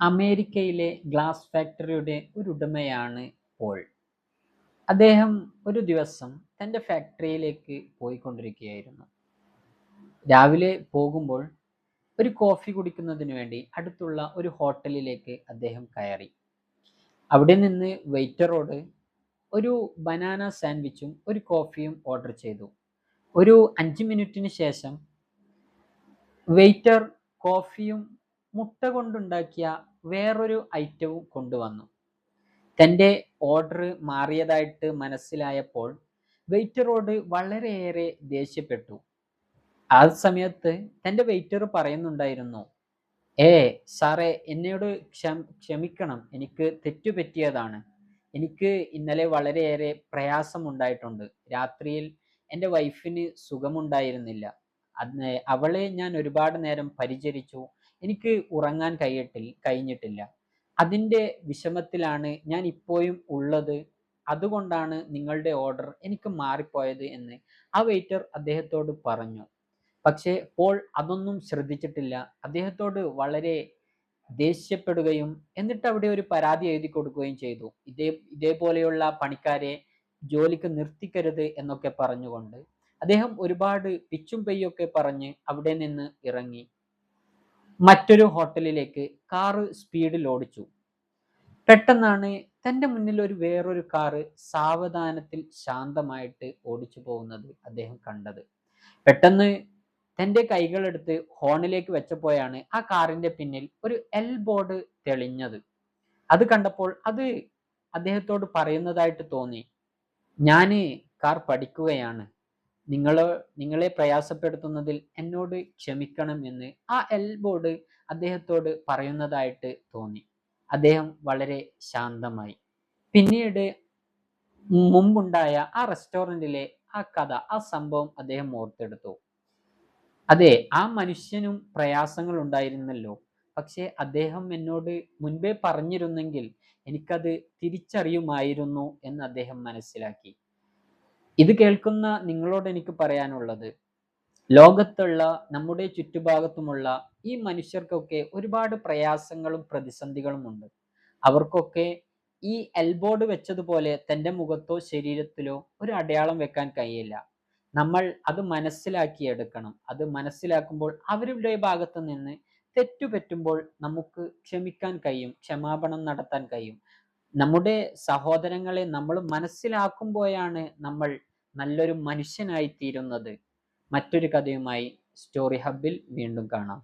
അമേരിക്കയിലെ ഗ്ലാസ് ഫാക്ടറിയുടെ ഒരു ഉടമയാണ് പോൾ. അദ്ദേഹം ഒരു ദിവസം തന്റെ ഫാക്ടറിയിലേക്ക് പോയിക്കൊണ്ടിരിക്കുകയായിരുന്നു. രാവിലെ പോകുമ്പോൾ ഒരു കോഫി കുടിക്കുന്നതിന് വേണ്ടി അടുത്തുള്ള ഒരു ഹോട്ടലിലേക്ക് അദ്ദേഹം കയറി. അവിടെ നിന്ന് വെയിറ്ററോട് ഒരു ബനാന സാൻഡ്വിച്ചും ഒരു കോഫിയും ഓർഡർ ചെയ്തു. ഒരു അഞ്ച് മിനിറ്റിന് ശേഷം വെയിറ്റർ കോഫിയും മുട്ട കൊണ്ടുണ്ടാക്കിയ വേറൊരു ഐറ്റവും കൊണ്ടുവന്നു. തന്റെ ഓർഡർ മാറിയതായിട്ട് മനസ്സിലായപ്പോൾ വെയിറ്ററോട് വളരെയേറെ ദേഷ്യപ്പെട്ടു. ആ സമയത്ത് തന്റെ വെയിറ്റർ പറയുന്നുണ്ടായിരുന്നു ഏ സാറേ എന്നോട് ക്ഷമ ക്ഷമിക്കണം. എനിക്ക് തെറ്റുപറ്റിയതാണ്. എനിക്ക് ഇന്നലെ വളരെയേറെ പ്രയാസമുണ്ടായിട്ടുണ്ട്. രാത്രിയിൽ എന്റെ വൈഫിന് സുഖമുണ്ടായിരുന്നില്ല. അവളെ ഞാൻ ഒരുപാട് നേരം പരിചരിച്ചു. എനിക്ക് ഉറങ്ങാൻ കഴിയട്ടില്ല കഴിഞ്ഞിട്ടില്ല. അതിന്റെ വിഷമത്തിലാണ് ഞാൻ ഇപ്പോഴും ഉള്ളത്. അതുകൊണ്ടാണ് നിങ്ങളുടെ ഓർഡർ എനിക്ക് മാറിപ്പോയത് എന്ന് ആ വെയിറ്റർ അദ്ദേഹത്തോട് പറഞ്ഞു. പക്ഷേ പോൾ അതൊന്നും ശ്രദ്ധിച്ചിട്ടില്ല. അദ്ദേഹത്തോട് വളരെ ദേഷ്യപ്പെടുകയും എന്നിട്ട് അവിടെ ഒരു പരാതി എഴുതി കൊടുക്കുകയും ചെയ്തു. ഇതേ ഇതേപോലെയുള്ള പണിക്കാരെ ജോലിക്ക് നിർത്തിക്കരുത് എന്നൊക്കെ പറഞ്ഞുകൊണ്ട് അദ്ദേഹം ഒരുപാട് പിച്ചും പെയ്യൊക്കെ പറഞ്ഞ് അവിടെ നിന്ന് ഇറങ്ങി. മറ്റൊരു ഹോട്ടലിലേക്ക് കാറ് സ്പീഡിൽ ഓടിച്ചു. പെട്ടെന്നാണ് തന്റെ മുന്നിൽ ഒരു വേറൊരു കാറ് സാവധാനത്തിൽ ശാന്തമായിട്ട് ഓടിച്ചു പോകുന്നത് അദ്ദേഹം കണ്ടത്. പെട്ടെന്ന് തന്റെ കൈകളെടുത്ത് ഹോണിലേക്ക് വെച്ചപ്പോഴാണ് ആ കാറിന്റെ പിന്നിൽ ഒരു എൽ ബോർഡ് തെളിഞ്ഞത്. അത് കണ്ടപ്പോൾ അത് അദ്ദേഹത്തോട് പറയുന്നതായിട്ട് തോന്നി. ഞാൻ കാർ പഠിക്കുകയാണ്. നിങ്ങൾ നിങ്ങളെ പ്രയാസപ്പെടുത്തുന്നതിൽ എന്നോട് ക്ഷമിക്കണം എന്ന് ആ എൽ ബോർഡ് അദ്ദേഹത്തോട് പറയുന്നതായിട്ട് തോന്നി. അദ്ദേഹം വളരെ ശാന്തമായി. പിന്നീട് മുമ്പുണ്ടായ ആ റെസ്റ്റോറന്റിലെ ആ കഥ ആ സംഭവം അദ്ദേഹം ഓർത്തെടുത്തു. അതെ ആ മനുഷ്യനും പ്രയാസങ്ങൾ ഉണ്ടായിരുന്നല്ലോ. പക്ഷേ അദ്ദേഹം എന്നോട് മുൻപേ പറഞ്ഞിരുന്നെങ്കിൽ എനിക്കത് തിരിച്ചറിയുമായിരുന്നു എന്ന് അദ്ദേഹം മനസ്സിലാക്കി. ഇത് കേൾക്കുന്ന നിങ്ങളോട് എനിക്ക് പറയാനുള്ളത് ലോകത്തുള്ള നമ്മുടെ ചുറ്റുഭാഗത്തുമുള്ള ഈ മനുഷ്യർക്കൊക്കെ ഒരുപാട് പ്രയാസങ്ങളും പ്രതിസന്ധികളും ഉണ്ട്. അവർക്കൊക്കെ ഈ എൽബോർഡ് വെച്ചതുപോലെ തന്റെ മുഖത്തോ ശരീരത്തിലോ ഒരു അടയാളം വെക്കാൻ കഴിയില്ല. നമ്മൾ അത് മനസ്സിലാക്കിയെടുക്കണം. അത് മനസ്സിലാക്കുമ്പോൾ അവരുടെ ഭാഗത്ത് നിന്ന് തെറ്റുപറ്റുമ്പോൾ നമുക്ക് ക്ഷമിക്കാൻ കഴിയും ക്ഷമാപണം നടത്താൻ കഴിയും. നമ്മുടെ സഹോദരങ്ങളെ നമ്മൾ മനസ്സിലാക്കുമ്പോഴാണ് നമ്മൾ നല്ലൊരു മനുഷ്യനായി തീരുന്നത് മറ്റൊരു കഥയുമായി സ്റ്റോറി ഹബിൽ വീണ്ടും കാണാം.